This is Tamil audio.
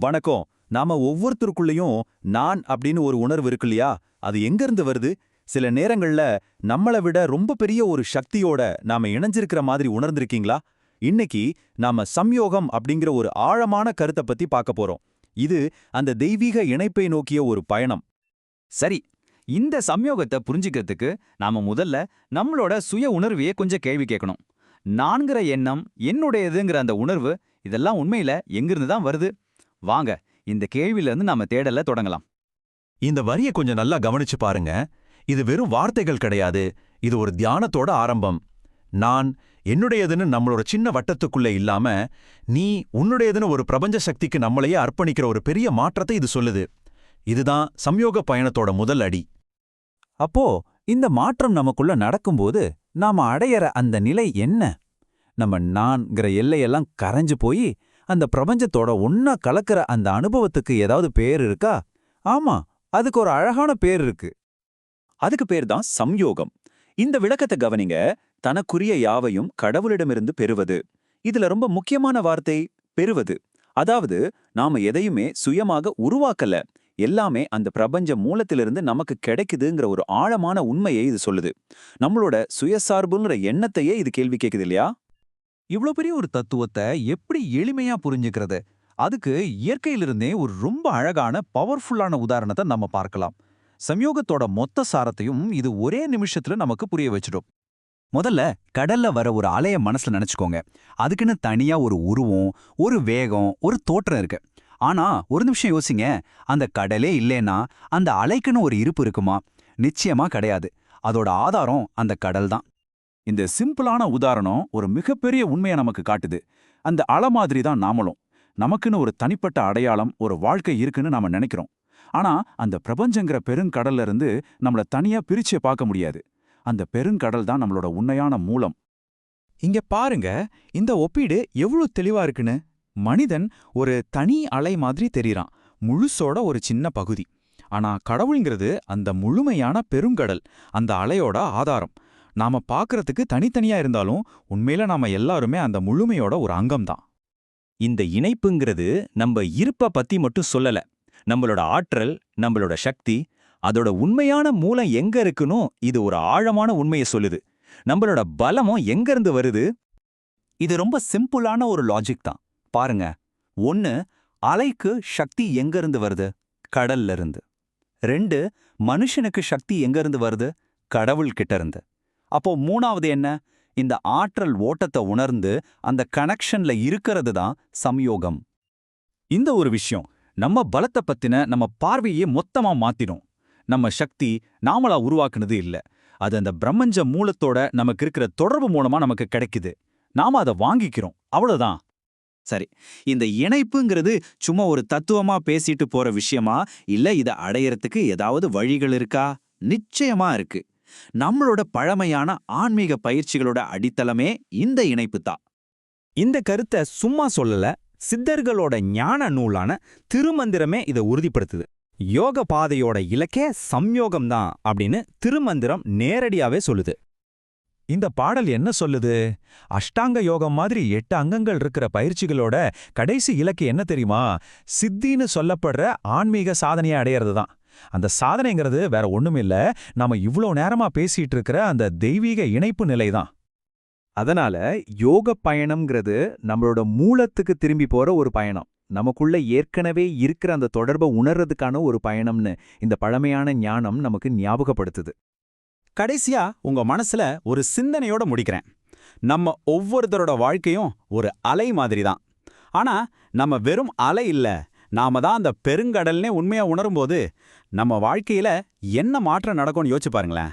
வணக்கம். நாம ஒவ்வொருத்தருக்குள்ளேயும் நான் அப்படின்னு ஒரு உணர்வு இருக்கு இல்லையா? அது எங்க இருந்து வருது? சில நேரங்கள்ல நம்மளை விட ரொம்ப பெரிய ஒரு சக்தியோட நாம இணைஞ்சிருக்கிற மாதிரி உணர்ந்திருக்கீங்களா? இன்னைக்கு நாம சம்யோகம் அப்படிங்கிற ஒரு ஆழமான கருத்தை பத்தி பார்க்க போறோம். இது அந்த தெய்வீக இணைப்பை நோக்கிய ஒரு பயணம். சரி இந்த சம்யோகத்தை புரிஞ்சுக்கிறதுக்கு நாம முதல்ல நம்மளோட சுய உணர்வையே கொஞ்சம் கேள்வி கேட்கணும். நான்கிற எண்ணம் என்னுடையதுங்கிற அந்த உணர்வு இதெல்லாம் உண்மையில எங்கிருந்து தான் வருது? வாங்க இந்த கேள்வியிலிருந்து நாம தேடல தொடங்கலாம். இந்த வரியை கொஞ்சம் நல்லா கவனிச்சு பாருங்க. இது வெறும் வார்த்தைகள் கிடையாது. இது ஒரு தியானத்தோட ஆரம்பம். நான் என்னுடையதுன்னு நம்மளோட சின்ன வட்டத்துக்குள்ள இல்லாம நீ உன்னுடையதுன்னு ஒரு பிரபஞ்ச சக்திக்கு நம்மளையே அர்ப்பணிக்கிற ஒரு பெரிய மாற்றத்தை இது சொல்லுது. இதுதான் சம்யோக பயணத்தோட முதல் அடி. அப்போ இந்த மாற்றம் நமக்குள்ள நடக்கும்போது நாம அடையற அந்த நிலை என்ன? நம்ம நான்கிற எல்லையெல்லாம் கரைஞ்சு போய் அந்த பிரபஞ்சத்தோட ஒன்னா கலக்கிற அந்த அனுபவத்துக்கு ஏதாவது பேர் இருக்கா? ஆமா அதுக்கு ஒரு அழகான பேர் இருக்கு. அதுக்கு பேர் தான் சம்யோகம். இந்த விளக்கத்தை கவனிங்க தனக்குரிய யாவையும் கடவுளிடமிருந்து பெறுவது. இதுல ரொம்ப முக்கியமான வார்த்தை பெறுவது. அதாவது நாம எதையுமே சுயமாக உருவாக்கல. எல்லாமே அந்த பிரபஞ்ச மூலத்திலிருந்து நமக்கு கிடைக்குதுங்கிற ஒரு ஆழமான உண்மையை இது சொல்லுது. நம்மளோட சுயசார்புங்கிற எண்ணத்தையே இது கேள்வி கேக்குது இல்லையா? இவ்ளோ பெரிய ஒரு தத்துவத்தை எப்படி எளிமையா புரிஞ்சுக்கிறது? அதுக்கு இயற்கையிலிருந்தே ஒரு ரொம்ப அழகான பவர்ஃபுல்லான உதாரணத்தை நம்ம பார்க்கலாம். சம்யோகத்தோட மொத்த சாரத்தையும் இது ஒரே நிமிஷத்துல நமக்கு புரிய வச்சிடும். முதல்ல கடல்ல வர ஒரு அலைய மனசுல நினைச்சுக்கோங்க. அதுக்குன்னு தனியா ஒரு உருவம் ஒரு வேகம் ஒரு தோற்றம் இருக்கு. ஆனா ஒரு நிமிஷம் யோசிங்க. அந்த கடலே இல்லைன்னா அந்த அலைக்குன்னு ஒரு இருப்பு இருக்குமா? நிச்சயமா கிடையாது. அதோட ஆதாரம் அந்த கடல் தான் இந்த சிம்பிளான உதாரணம் ஒரு மிகப்பெரிய உண்மையை நமக்கு காட்டுது. அந்த அலை மாதிரி தான் நாமளும். நமக்குன்னு ஒரு தனிப்பட்ட அடையாளம் ஒரு வாழ்க்கை இருக்குன்னு நாம நினைக்கிறோம். ஆனா அந்த பிரபஞ்சங்கிற பெருங்கடல்ல இருந்து நம்மள தனியா பிரிச்சே பார்க்க முடியாது. அந்த பெருங்கடல் தான் நம்மளோட உண்மையான மூலம். இங்க பாருங்க இந்த ஒப்பீடு எவ்வளவு தெளிவா இருக்குன்னு. மனிதன் ஒரு தனி அலை மாதிரி தெரியறான் முழுசோட ஒரு சின்ன பகுதி. ஆனா கடவுள்ங்கிறது அந்த முழுமையான பெருங்கடல் அந்த அலையோட ஆதாரம். நாம பார்க்கறதுக்கு தனித்தனியா இருந்தாலும் உண்மையில நாம எல்லாருமே அந்த முழுமையோட ஒரு அங்கம்தான். இந்த இணைப்புங்கிறது நம்ம இருப்ப பத்தி மட்டும் சொல்லல. நம்மளோட ஆற்றல் நம்மளோட சக்தி அதோட உண்மையான மூலம் எங்க இருக்குன்னு இது ஒரு ஆழமான உண்மையை சொல்லுது. நம்மளோட பலமும் எங்க இருந்து வருது? இது ரொம்ப சிம்பிளான ஒரு லாஜிக் தான். பாருங்க. ஒன்னு அலைக்கு சக்தி எங்க இருந்து வருது? கடல்ல இருந்து. ரெண்டு மனுஷனுக்கு சக்தி எங்க இருந்து வருது? கடவுள் கிட்ட இருந்து. அப்போ மூணாவது என்ன? இந்த ஆற்றல் ஓட்டத்தை உணர்ந்து அந்த கனெக்ஷன்ல இருக்கிறது தான் சம்யோகம். இந்த ஒரு விஷயம் நம்ம பலத்தை பத்தின நம்ம பார்வையே மொத்தமா மாத்திடும். நம்ம சக்தி நாமளா உருவாக்குனது இல்ல. அது அந்த பிரம்மஞ்ச மூலத்தோட நமக்கு இருக்கிற தொடர்பு மூலமா நமக்கு கிடைக்குது. நாம அதை வாங்கிக்கிறோம். அவ்வளவுதான். சரி இந்த இணைப்புங்கிறது சும்மா ஒரு தத்துவமா பேசிட்டு போற விஷயமா? இல்ல இத அடையறதுக்கு ஏதாவது வழிகள் இருக்கா? நிச்சயமா இருக்கு. நம்மளோட பழமையான ஆன்மீக பயிற்சிகளோட அடித்தளமே இந்த இணைப்பு தான் இந்த கருத்தை சும்மா சொல்லல சித்தர்களோட ஞான நூலான திருமந்திரமே இதை உறுதிப்படுத்துது. யோக பாதையோட இலக்கே சம்யோகம் தான் அப்படின்னு திருமந்திரம் நேரடியாவே சொல்லுது. இந்த பாடல் என்ன சொல்லுது? அஷ்டாங்க யோகம் மாதிரி எட்டு அங்கங்கள் இருக்கிற பயிற்சிகளோட கடைசி இலக்கு என்ன தெரியுமா? சித்தின்னு சொல்லப்படுற ஆன்மீக சாதனையை அடையிறது தான் அந்த சாதனைங்கிறது வேற ஒண்ணுமில்ல நாம இவ்ளோ நேரமா பேசிட்டு இருக்கிற அந்த தெய்வீக இணைப்பு நிலை தான் அதனால யோக பயணம்ங்கிறது நம்மளோட மூலத்துக்கு திரும்பி போற ஒரு பயணம். நமக்குள்ள ஏற்கனவே இருக்கிற அந்த தொடர்பை உணர்றதுக்கான ஒரு பயணம்னு இந்த பழமையான ஞானம் நமக்கு ஞாபகப்படுத்துது. கடைசியா உங்க மனசுல ஒரு சிந்தனையோட முடிக்கிறேன். நம்ம ஒவ்வொருத்தரோட வாழ்க்கையும் ஒரு அலை மாதிரி தான் ஆனா நம்ம வெறும் அலை இல்ல நாம தான் அந்த பெருங்கடல்னே உண்மையா உணரும்போது நம்ம வாழ்க்கையில என்ன மாற்றம் நடக்கும்னு யோசிச்சு பாருங்களேன்.